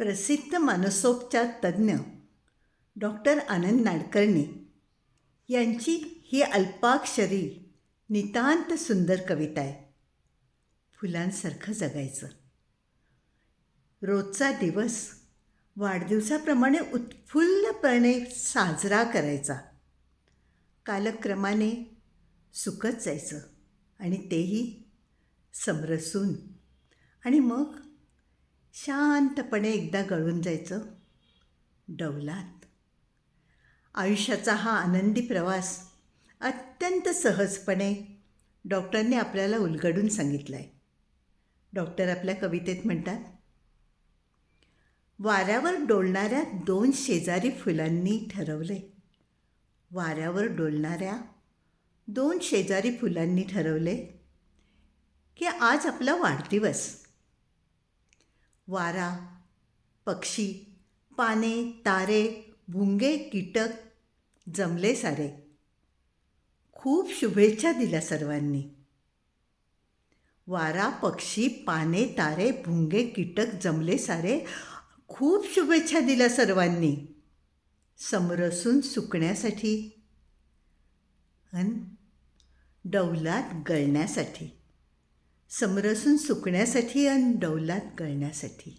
प्रसिद्ध मानसोपचार तज्ज्ञ डॉक्टर आनंद नाडकर्णी यांची ही अल्पाक्षरी नितांत सुंदर कविता आहे. फुलांसारखं जगायचं. रोजचा दिवस वाढदिवसाप्रमाणे उत्फुल्लपणे साजरा करायचा. कालक्रमाने सुकत जायचं आणि तेही समरसून. आणि मग शांतपणे एकदा गळून जायचं. डौलात आयुष्याचा हा आनंदी प्रवास अत्यंत सहजपणे डॉक्टरने आपल्याला उलगडून सांगितलं आहे डॉक्टर आपल्या कवितेत म्हणतात वाऱ्यावर डोलणाऱ्या दोन शेजारी फुलांनी ठरवले. वाऱ्यावर डोलणाऱ्या दोन शेजारी फुलांनी ठरवले की आज आपला वाढदिवस. वारा पक्षी पाने तारे भुंगे कीटक जमले सारे. खूप शुभेच्छा दिल्या सर्वांनी. वारा पक्षी पाने तारे भुंगे कीटक जमले सारे. खूप शुभेच्छा दिल्या सर्वांनी. समरसून सुकण्यासाठी अन डौलात गळण्यासाठी. समरसून सुकण्यासाठी आणि डौलात गळण्यासाठी.